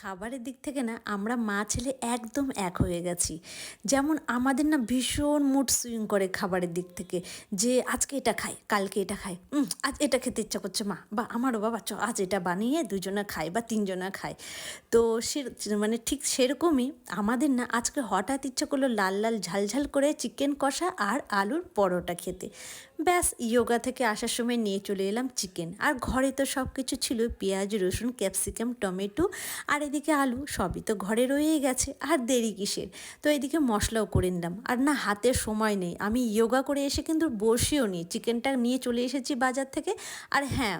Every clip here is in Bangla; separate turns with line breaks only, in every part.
খাবারের দিক থেকে না, আমরা মা ছেলে একদম এক হয়ে গেছি। যেমন আমাদের না ভীষণ মুড সুইং করে খাবারের দিক থেকে, যে আজকে এটা খাই, কালকে এটা খাই আজ এটা খেতে ইচ্ছা করছে মা, বা আমারও বাবা, চ, আজ এটা বানিয়ে দুজনে খায় বা তিনজনা খায় তো সে মানে ঠিক সেরকমই আমাদের না আজকে হঠাৎ ইচ্ছা করল লাল লাল ঝালঝাল করে চিকেন কষা আর আলুর পরোটা খেতে। ব্যাস, ইয়োগা থেকে আসার সময় নিয়ে চলে এলাম চিকেন। আর ঘরে তো সব কিছু ছিল, পেঁয়াজ, রসুন, ক্যাপসিকাম, টমেটো, আর এদিকে আলু সবই তো ঘরে রয়েই গেছে, আর দেরি কিসের? তো এদিকে মশলাও করে নিলাম। আর না হাতে সময় নেই। আমি ইয়োগা করে এসে কিন্তু বসেও নি। চিকেনটা নিয়ে চলে এসেছি বাজার থেকে। আর হ্যাঁ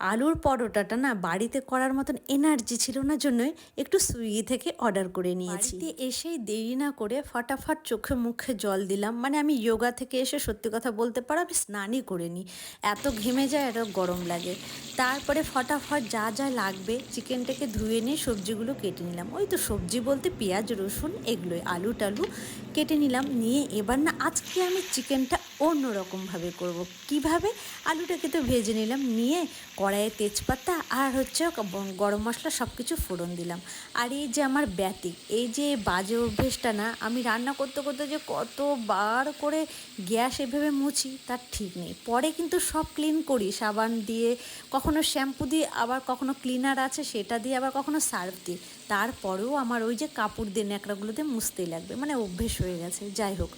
আলুর পরোটাটা না বাড়িতে করার মতন এনার্জি ছিল না জন্যই একটু সুইগি থেকে অর্ডার করে নিয়েছি। এসেই দেরি না করে ফটাফট চোখে মুখে জল দিলাম। মানে আমি যোগা থেকে এসে সত্যি কথা বলতে পারো আমি স্নানই করিনি। এত ঘেমে যায়, এত গরম লাগে। তারপরে ফটাফট যা যা লাগবে চিকেনটাকে ধুয়ে নিয়ে সবজিগুলো কেটে নিলাম। ওই তো সবজি বলতে পেঁয়াজ, রসুন, এগুলোই আলু টালু কেটে নিলাম। নিয়ে এবার না আজকে আমি চিকেনটা অন্যরকমভাবে করব। কীভাবে? আলুটাকে তো ভেজে নিলাম, নিয়ে কড়াইয়ে তেজপাতা আর হচ্ছে গরম মশলা সব কিছু ফোড়ন দিলাম। আর এই যে আমার ব্যাতিক এই যে বাজে অভ্যেসটা না, আমি রান্না করতে করতে যে কতবার করে গ্যাস এভাবে মুছি, তার ঠিক নেই। পরে কিন্তু সব ক্লিন করি, সাবান দিয়ে, কখনো শ্যাম্পু দিয়ে, আবার কখনো ক্লিনার আছে, সেটা দিয়ে আবার কখনো সার্ফ দিই তারপরেও আমার ওই যে কাপড় দিয়ে ন্যাকড়াগুলোতে মুছতেই লাগবে মানে অভ্যেস হয়ে গেছে, যাই হোক।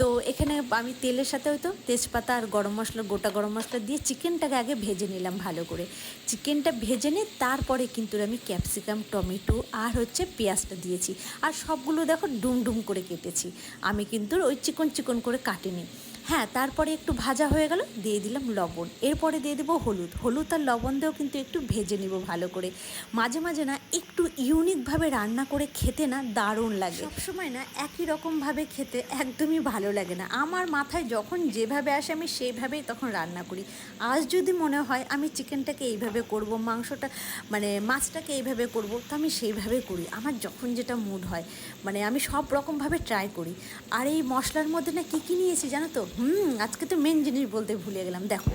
তো এখানে আমি তেলের সাথে হয়তো তেজপাতা আর গরম মশলা, গোটা গরম মশলা দিয়ে চিকেনটাকে আগে ভেজে নিলাম ভালো করে। চিকেনটা ভেজে নিয়ে তারপরে কিন্তু আমি ক্যাপসিকাম, টমেটো আর হচ্ছে পেঁয়াজটা দিয়েছি। আর সবগুলো দেখো ডুম ডুম করে কেটেছি। আমি কিন্তু ওই চিকন চিকন করে কাটিনি। হ্যাঁ তারপরে একটু ভাজা হয়ে গেল, দিয়ে দিলাম লবণ। এরপরে দিয়ে দেবো হলুদ। হলুদ আর লবণ দিয়েও কিন্তু একটু ভেজে নিব ভালো করে। মাঝে মাঝে না একটু ইউনিকভাবে রান্না করে খেতে না দারুণ লাগে। সবসময় না একই রকমভাবে খেতে একদমই ভালো লাগে না। আমার মাথায় যখন যেভাবে আসে আমি সেইভাবেই তখন রান্না করি। আজ যদি মনে হয় আমি চিকেনটাকে এইভাবে করব, মাংসটা মানে মাছটাকে এইভাবে করব, তো আমি সেইভাবে করি। আমার যখন যেটা মুড হয় মানে আমি সব রকমভাবে ট্রাই করি। আর এই মশলার মধ্যে না কী কী নিয়েছি জানো তো? হুম, আজকে তো মেন জিনিস বলতে ভুলে গেলাম। দেখো,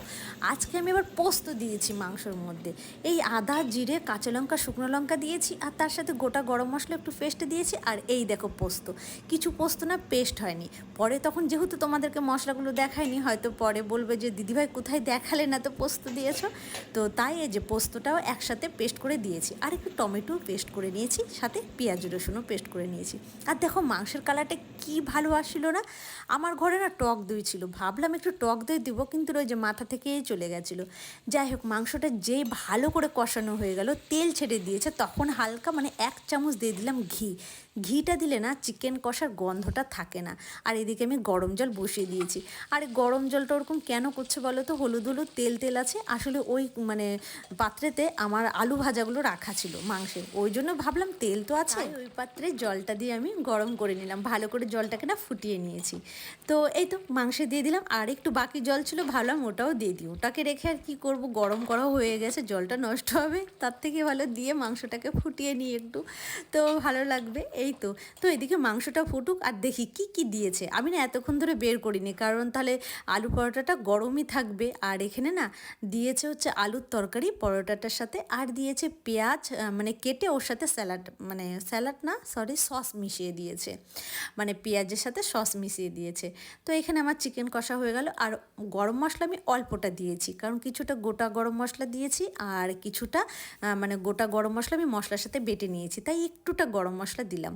আজকে আমি এবার পোস্ত দিয়েছি মাংসর মধ্যে। এই আদা, জিরে, কাঁচা লঙ্কা, শুকনো লঙ্কা দিয়েছি, আর তার সাথে গোটা গরম মশলা একটু পেস্ট দিয়েছি, আর এই দেখো পোস্ত। কিছু পোস্ত না পেস্ট হয়নি। পরে তখন যেহেতু তোমাদেরকে মশলাগুলো দেখায়নি হয়তো পরে বলবে যে, দিদিভাই কোথায় দেখালে না তো পোস্ত দিয়েছ? তো তাই এই যে পোস্তটাও একসাথে পেস্ট করে দিয়েছি। আর একটু টমেটো পেস্ট করে নিয়েছি, সাথে পেঁয়াজ, রসুনও পেস্ট করে নিয়েছি। আর দেখো মাংসের কালারটা কি ভালো আসছিল না? আমার ঘরে না টক দই ছিল ভাবলাম একটু টক দই দিব, কিন্তু ওই যে মাথা থেকেই চলে গেছিল। যাই হোক, মাংসটা যেই ভালো করে কষানো হয়ে গেল, তেল ছেড়ে দিয়েছে, তখন হালকা মানে এক চামচ দিয়ে দিলাম ঘি। ঘিটা দিলে না চিকেন কষার গন্ধটা থাকে না। আর এদিকে আমি গরম জল বসিয়ে দিয়েছি। আর গরম জলটা ওরকম কেন করছে বলো তো? হলুদ হলুদ তেল তেল আছে। আসলে ওই মানে পাত্রেতে আমার আলু ভাজাগুলো রাখা ছিল মাংসের। ওই জন্য ভাবলাম তেল তো আছে। ওই পাত্রে জলটা দিয়ে আমি গরম করে নিলাম। ভালো করে জলটাকে না ফুটিয়ে নিয়েছি। তো এই তো মাংসে দিয়ে দিলাম। আর একটু বাকি জল ছিল, ভাবলাম ওটাও দিয়ে দিই। ওটাকে রেখে আর কি করব? গরম করাও হয়ে গেছে, জলটা নষ্ট হবে। তার থেকে ভালো দিয়ে মাংসটাকে ফুটিয়ে নিই একটু। তো ভালো লাগবে। এই তো? তো এদিকে মাংসটা ফুটুক আর দেখি কি কি দিয়েছে। আমি না এতক্ষণ ধরে বের করিনি, কারণ তাহলে আলু পরোটাটা গরমই থাকবে। আর এখানে না দিয়েছে হচ্ছে আলুর তরকারি পরোটাটার সাথে, আর দিয়েছে পেঁয়াজ মানে কেটে ওর সাথে স্যালাড মানে স্যালাড না, সরি, সস মিশিয়ে দিয়েছে। মানে পেঁয়াজের সাথে সস মিশিয়ে দিয়েছে। তো এখানে আমার চিকেন কষা হয়ে গেল। আর গরম মশলা আমি অল্পটা দিয়েছি, কারণ কিছুটা গোটা গরম মশলা দিয়েছি আর কিছুটা মানে গোটা গরম মশলা আমি মশলার সাথে বেটে নিয়েছি, তাই একটুটা গরম মশলা দিলাম।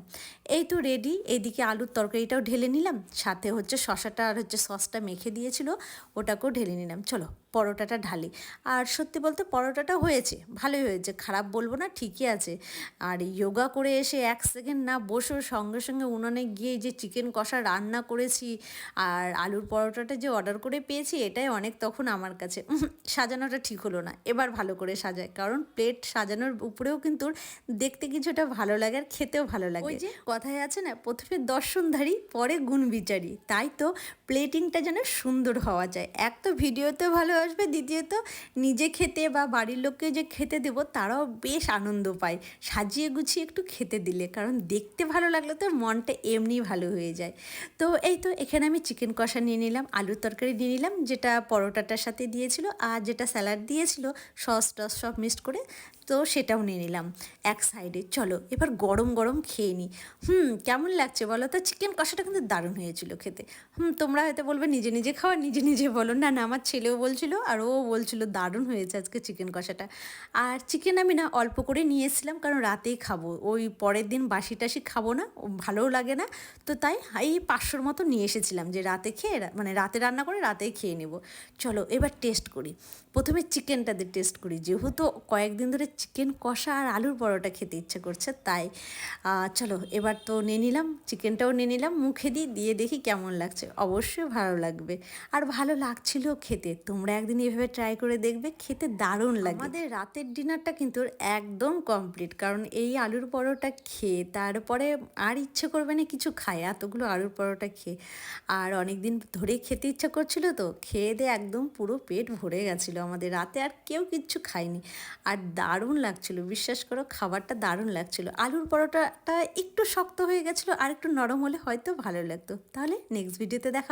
এই তো রেডি এইদিকে আলুর তরকারিটাও ঢেলে নিলাম, সাথে হচ্ছে শশাটা আর হচ্ছে সসটা মেখে দিয়েছিল, ওটাকেও ঢেলে নিলাম। চলো। পরোটাটা ঢালি। আর সত্যি বলতে পরোটাটা হয়েছে, ভালোই হয়েছে, খারাপ বলব না, ঠিকই আছে। আর যোগা করে এসে এক সেকেন্ড না বসে সঙ্গে সঙ্গে উনুনে গিয়ে যে চিকেন কষা রান্না করেছি আর আলুর পরোটাটা যে অর্ডার করে পেয়েছি, এটাই অনেক তখন আমার কাছে সাজানোটা ঠিক হলো না। এবার ভালো করে সাজায়, কারণ প্লেট সাজানোর উপরেও কিন্তু দেখতে কিছুটা ভালো লাগে আর খেতেও ভালো লাগে। ওই যে কথায় আছে না, প্রথমে দর্শনধারী, পরে গুণ বিচারি তাই তো প্লেটিংটা যেন সুন্দর হওয়া যায়। এক তো ভিডিওতে ভালো আসবে দ্বিতীয়ত নিজে খেতে বা বাড়ির লোককে যে খেতে দেবো তারাও বেশ আনন্দ পায়। সাজিয়ে গুছিয়ে একটু খেতে দিলে, কারণ দেখতে ভালো লাগলে তো মনটা এমনি ভালো হয়ে যায়। তো এই তো এখানে আমি চিকেন কষা নিয়ে নিলাম, আলুর তরকারি নিয়ে নিলাম, যেটা পরোটাটার সাথে দিয়েছিল আর যেটা স্যালাড দিয়েছিল সস টস সব মিক্সড করে, তো সেটাও নিয়ে নিলাম এক সাইডে চলো, এবার গরম গরম খেয়ে নিই হুম, কেমন লাগছে বলো তো? চিকেন কষাটা কিন্তু দারুণ হয়েছিল খেতে। হুম, তোমরা হয়তো বলবে নিজে নিজে খাওয়া নিজে নিজে বলো। না না, আমার ছেলেও বলছিল আর ও বলছিল, দারুণ হয়েছে আজকে চিকেন কষাটা। আর চিকেন আমি না অল্প করে নিয়ে এসেছিলাম কারণ রাতেই খাব। ওই পরের দিন বাসি টাসি খাব না ভালোও লাগে না। তো তাই এই পাঁচশোর মতো নিয়ে এসেছিলাম যে রাতে খেয়ে মানে রাতে রান্না করে রাতেই খেয়ে নেব। চলো এবার টেস্ট করি। প্রথমে চিকেনটা দিয়ে টেস্ট করি। যেহেতু কয়েকদিন ধরে চিকেন কষা আর আলুর পরোটা খেতে ইচ্ছে করছে, তাই চলো এবার তো নিয়ে নিলাম চিকেনটাও নিয়ে নিলাম, মুখে দিই, দিয়ে দেখি কেমন লাগছে। অবশ্যই ভালো লাগবে। আর ভালো লাগছিল খেতে। তোমরা একদিন এভাবে ট্রাই করে দেখবে, খেতে দারুণ লাগে। আমাদের রাতের ডিনারটা কিন্তু একদম কমপ্লিট কারণ এই আলুর পরোটা খেয়ে, তারপরে আর ইচ্ছে করবে না কিছু খায়, এতগুলো আলুর পরোটা খেয়ে। আর অনেক দিন ধরে খেতে ইচ্ছা করছিল তো, খেয়ে দিয়ে একদম পুরো পেট ভরে গেছিল আমাদের রাতে, আর কেউ কিচ্ছু খায়নি। আর দারুণ লাগছিল, বিশ্বাস করো, খাবারটা দারুণ লাগছিল। আলুর পরোটাটা একটু শক্ত হয়ে গেছিল, আর একটু নরম হলে হয়তো ভালো লাগতো। তাহলে নেক্সট ভিডিওতে দেখা